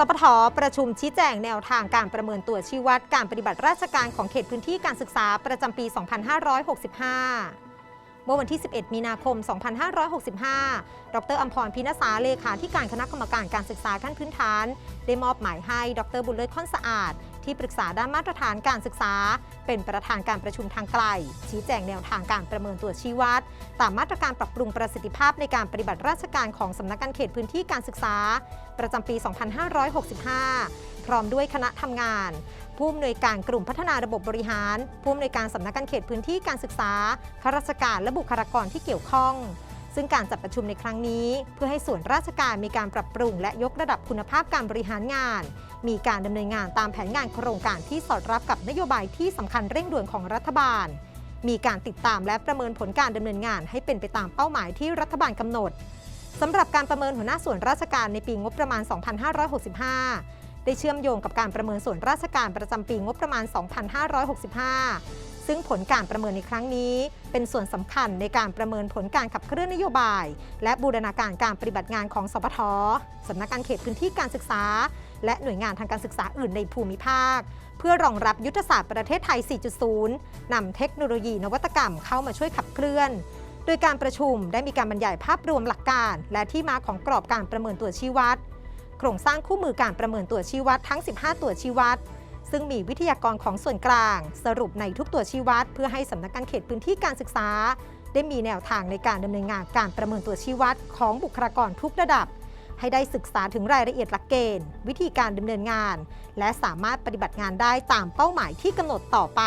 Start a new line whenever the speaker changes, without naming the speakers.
สปทประชุมชี้แจงแนวทางการประเมินตัวชี้วัดการปฏิบัติราชการของเขตพื้นที่การศึกษาประจำปี 2565เมื่อวันที่ 11 มีนาคม 2565 ดรอัมพรพินสาเลขาธิการคณะกรรมการการศึกษาขั้นพื้นฐาน ได้มอบหมายให้ ดรบุญเลิศค่อนสะอาด ที่ปรึกษาด้านมาตรฐานการศึกษา เป็นประธานการประชุมทางไกล ชี้แจงแนวทางการประเมินตัวชี้วัด ตามมาตรการปรับปรุงประสิทธิภาพในการปฏิบัติราชการของสำนักงานเขตพื้นที่การศึกษา ประจำปี 2565 พร้อมด้วยคณะทำงาน ผู้อำนวยการกลุ่มพัฒนาระบบบริหาร ผู้อำนวยการสำนักงานเขตพื้นที่การศึกษาข้าราชการและบุคลากรที่เกี่ยวข้องซึ่งการจัดประชุมในครั้งนี้ เพื่อให้ส่วนราชการมีการปรับปรุงและยกระดับคุณภาพการบริหารงาน มีการดำเนินงานตามแผนงานโครงการที่สอดรับกับนโยบายที่สำคัญเร่งด่วนของรัฐบาล มีการติดตามและประเมินผลการดำเนินงานให้เป็นไปตามเป้าหมายที่รัฐบาลกำหนดสำหรับการประเมินหัวหน้าส่วนราชการในปีงบประมาณ 2565 ได้เชื่อมโยงกับการประเมินส่วนราชการประจำปีงบประมาณ 2565 ซึ่งผลการประเมินในครั้งนี้ เป็นส่วนสำคัญในการประเมินผลการขับเคลื่อนนโยบาย และบูรณาการการปฏิบัติงานของสปทสำนักงานเขตพื้นที่การศึกษา และหน่วยงานทางการศึกษาอื่นในภูมิภาค เพื่อรองรับยุทธศาสตร์ประเทศไทย 4.0 นำเทคโนโลยีนวัตกรรมเข้ามาช่วยขับเคลื่อนโดยการประชุมได้มีการบรรยายภาพรวมหลักการ และที่มาของกรอบการประเมินตัวชี้วัด โครงสร้างคู่มือการประเมินตัวชี้วัดทั้ง 15 ตัวชี้วัด ซึ่งมีวิทยากรของส่วนกลาง สรุปในทุกตัวชี้วัด เพื่อให้สำนักงานเขตพื้นที่การศึกษา ได้มีแนวทางในการดำเนินงานการประเมินตัวชี้วัดของบุคลากรทุกระดับ ให้ได้ศึกษาถึงรายละเอียดหลักเกณฑ์ วิธีการดำเนินงาน และสามารถปฏิบัติงานได้ตามเป้าหมายที่กำหนดต่อไป